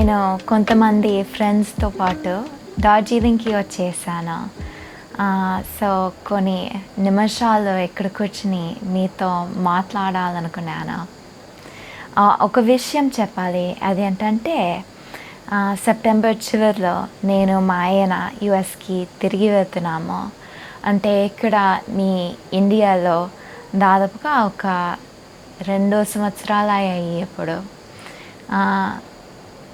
నేను కొంతమంది ఫ్రెండ్స్తో పాటు డార్జిలింగ్కి వచ్చేసాను. సో కొన్ని నిమిషాలు ఇక్కడ కూర్చుని మీతో మాట్లాడాలనుకున్నాను. ఒక విషయం చెప్పాలి. అది ఏంటంటే సెప్టెంబర్ చివరిలో నేను మా ఆయన యుఎస్కి తిరిగి వెళ్తున్నాము. అంటే ఇక్కడ మీ ఇండియాలో దాదాపుగా ఒక రెండు సంవత్సరాలు అయ్యాయి ఇప్పుడు.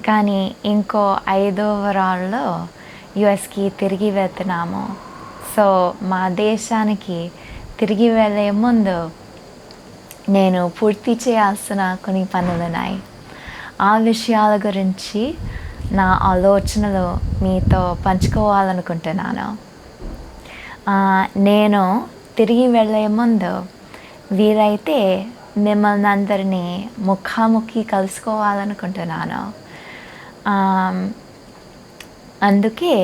కానీ ఇంకో ఐదో వారాల్లో యుఎస్కి తిరిగి వెళ్తున్నాము. సో మా దేశానికి తిరిగి వెళ్ళే ముందు నేను పూర్తి చేయాల్సిన కొన్ని పనులు ఉన్నాయి. ఆ విషయాల గురించి నా ఆలోచనలు మీతో పంచుకోవాలనుకుంటున్నాను. నేను తిరిగి వెళ్ళే ముందు వీలైతే మిమ్మల్ని అందరినీ ముఖాముఖి కలుసుకోవాలనుకుంటున్నాను. అందుకే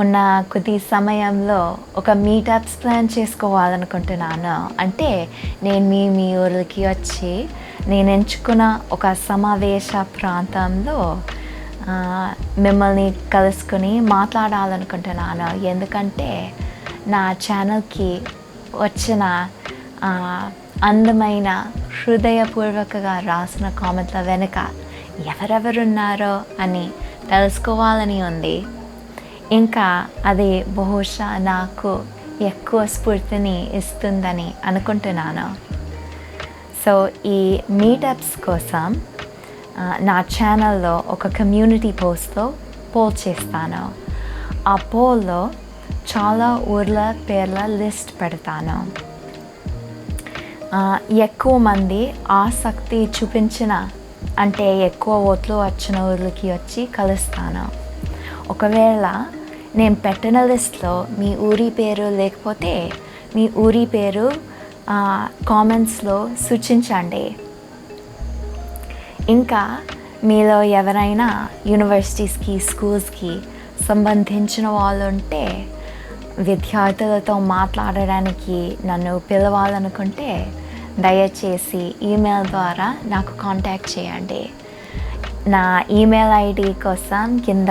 ఉన్న కొద్ది సమయంలో ఒక మీటప్స్ ప్లాన్ చేసుకోవాలనుకుంటున్నాను. అంటే నేను మీ మీ ఊరికి వచ్చి నేను ఎంచుకున్న ఒక సమావేశ ప్రాంతంలో మిమ్మల్ని కలుసుకుని మాట్లాడాలనుకుంటున్నాను. ఎందుకంటే నా ఛానల్కి వచ్చిన అందమైన హృదయపూర్వకగా రాసిన కామెంట్ల వెనుక ఎవరెవరున్నారో అని తెలుసుకోవాలని ఉంది. ఇంకా అది బహుశా నాకు ఎక్కువ స్ఫూర్తిని ఇస్తుందని అనుకుంటున్నాను. సో ఈ మీటప్స్ కోసం నా ఛానల్లో ఒక కమ్యూనిటీ పోస్ట్లో పోల్ చేస్తాను. ఆ పోల్లో చాలా ఊర్ల పేర్ల లిస్ట్ పెడతాను. ఎక్కువ మంది ఆసక్తి చూపించిన అంటే ఎక్కువ ఓట్లు వచ్చిన ఊర్లకి వచ్చి కలుస్తాను. ఒకవేళ నేను పెట్టిన లిస్ట్లో మీ ఊరి పేరు లేకపోతే మీ ఊరి పేరు కామెంట్స్లో సూచించండి. ఇంకా మీలో ఎవరైనా యూనివర్సిటీస్కి స్కూల్స్కి సంబంధించిన వాళ్ళు ఉంటే విద్యార్థులతో మాట్లాడడానికి నన్ను పిలవాలనుకుంటే దయచేసి ఈమెయిల్ ద్వారా నాకు కాంటాక్ట్ చేయండి. నా ఈమెయిల్ ఐడి కోసం కింద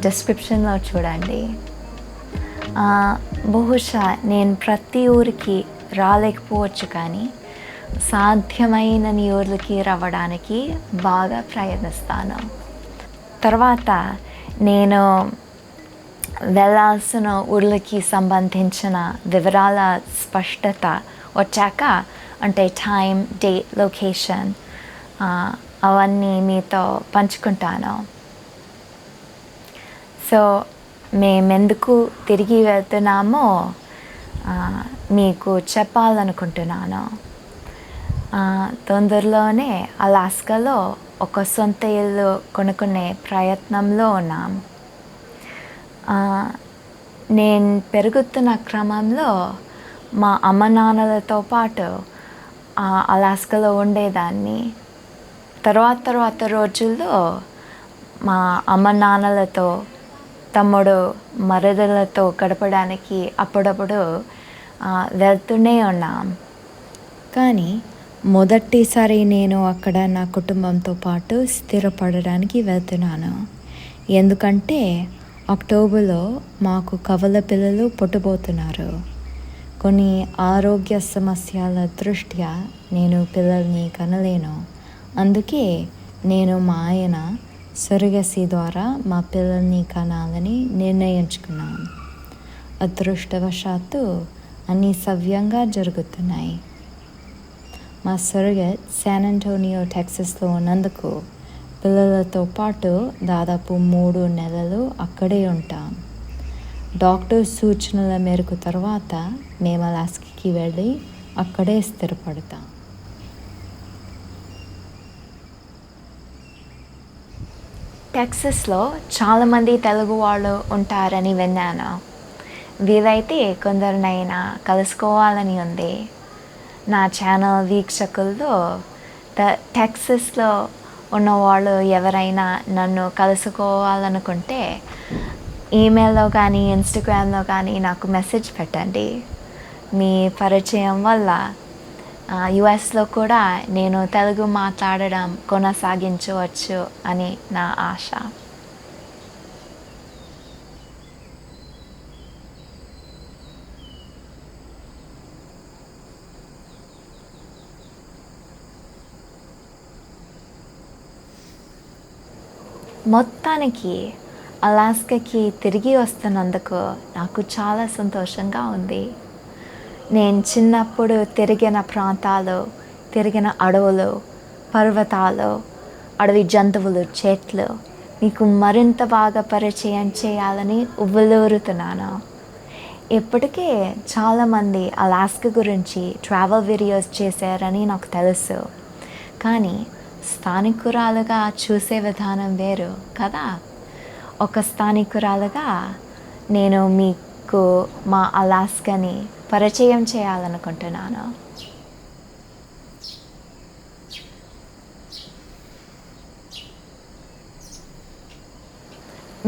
డిస్క్రిప్షన్లో చూడండి. బహుశా నేను ప్రతి ఊరికి రాలేకపోవచ్చు కానీ సాధ్యమైన ఊర్లకి రావడానికి బాగా ప్రయత్నిస్తాను. తర్వాత నేను వెళ్ళాల్సిన ఊర్లకి సంబంధించిన వివరాల స్పష్టత వచ్చాక అంటే టైం డేట్ లొకేషన్ అవన్నీ మీతో పంచుకుంటాను. సో మేమెందుకు తిరిగి వెళ్తున్నామో uh, మీకు చెప్పాలనుకుంటున్నాను. Uh, తొందరలోనే అలాస్కాలో ఒక సొంత ఇల్లు కొనుక్కునే ప్రయత్నంలో ఉన్నాం. Uh, నేను పెరుగుతున్న క్రమంలో మా అమ్మ నాన్నలతో పాటు అలాస్కాలో ఉండేదాన్ని. తర్వాత తర్వాత రోజుల్లో మా అమ్మ నాన్నలతో తమ్ముడు మరదలతో గడపడానికి అప్పుడప్పుడు వెళ్తూనే ఉన్నాం. కానీ మొదటిసారి నేను అక్కడ నా కుటుంబంతో పాటు స్థిరపడడానికి వెళ్తున్నాను. ఎందుకంటే అక్టోబర్లో మాకు కవల పిల్లలు పుట్టబోతున్నారు. కొన్ని ఆరోగ్య సమస్యల దృష్ట్యా నేను పిల్లల్ని కనలేను. అందుకే నేను మా ఆయన సొరగసి ద్వారా మా పిల్లల్ని కనాలని నిర్ణయించుకున్నాం. అదృష్టవశాత్తు అన్నీ సవ్యంగా జరుగుతున్నాయి. మా సొరగత్ శాన్ అంటోనియో టెక్సస్లో ఉన్నందుకు పిల్లలతో పాటు దాదాపు మూడు నెలలు అక్కడే ఉంటాం. డాక్టర్ సూచనల మేరకు తర్వాత మేము అలాస్కి వెళ్ళి అక్కడే స్థిరపడతాం. టెక్సస్లో చాలామంది తెలుగు వాళ్ళు ఉంటారని విన్నాను. వీలైతే కొందరినైనా కలుసుకోవాలని ఉంది. నా ఛానల్ వీక్షకుల్లో ద టెక్సస్లో ఉన్నవాళ్ళు ఎవరైనా నన్ను కలుసుకోవాలనుకుంటే ఈమెయిల్లో కానీ ఇన్స్టాగ్రామ్లో కానీ నాకు మెసేజ్ పెట్టండి. మీ పరిచయం వల్ల యుఎస్లో కూడా నేను తెలుగు మాట్లాడడం కొనసాగించవచ్చు అని నా ఆశ. మొత్తానికి అలాస్కాకి తిరిగి వస్తున్నందుకు నాకు చాలా సంతోషంగా ఉంది. నేను చిన్నప్పుడు తిరిగిన ప్రాంతాలు తిరిగిన అడవులు పర్వతాలు అడవి జంతువులు చెట్లు మీకు మరింత బాగా పరిచయం చేయాలని ఉవ్వలూరుతున్నాను. ఇప్పటికే చాలామంది అలాస్కా గురించి ట్రావెల్ వీడియోస్ చేశారని నాకు తెలుసు. కానీ స్థానికురాలుగా చూసే విధానం వేరు కదా? ఒక స్థానికురాలుగా నేను మీకు మా అలాస్కాని పరిచయం చేయాలనుకుంటున్నాను.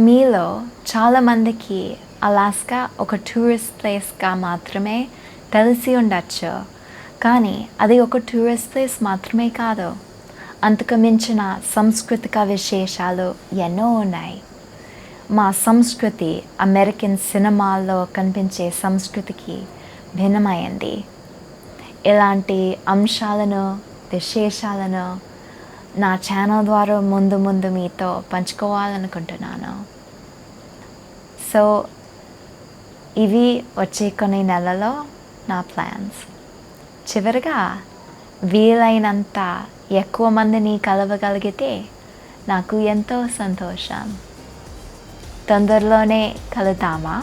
మీలో చాలామందికి అలాస్కా ఒక టూరిస్ట్ ప్లేస్గా మాత్రమే తెలిసి ఉండొచ్చు కానీ అది ఒక టూరిస్ట్ ప్లేస్ మాత్రమే కాదు. అంతకు మించిన సాంస్కృతిక విశేషాలు ఎన్నో ఉన్నాయి. మా సంస్కృతి అమెరికన్ సినిమాల్లో కనిపించే సంస్కృతికి భిన్నమైంది. ఇలాంటి అంశాలను విశేషాలను నా ఛానల్ ద్వారా ముందు ముందు మీతో పంచుకోవాలనుకుంటున్నాను. సో ఇవి వచ్చే కొన్ని నెలలో నా ప్లాన్స్. చివరిగా వీలైనంత ఎక్కువ మందిని కలవగలిగితే నాకు ఎంతో సంతోషం. తొందరలోనే కలుద్దామా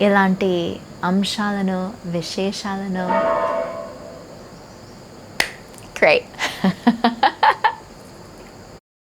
ఇలాంటి అంశాలను విశేషాలను? గ్రేట్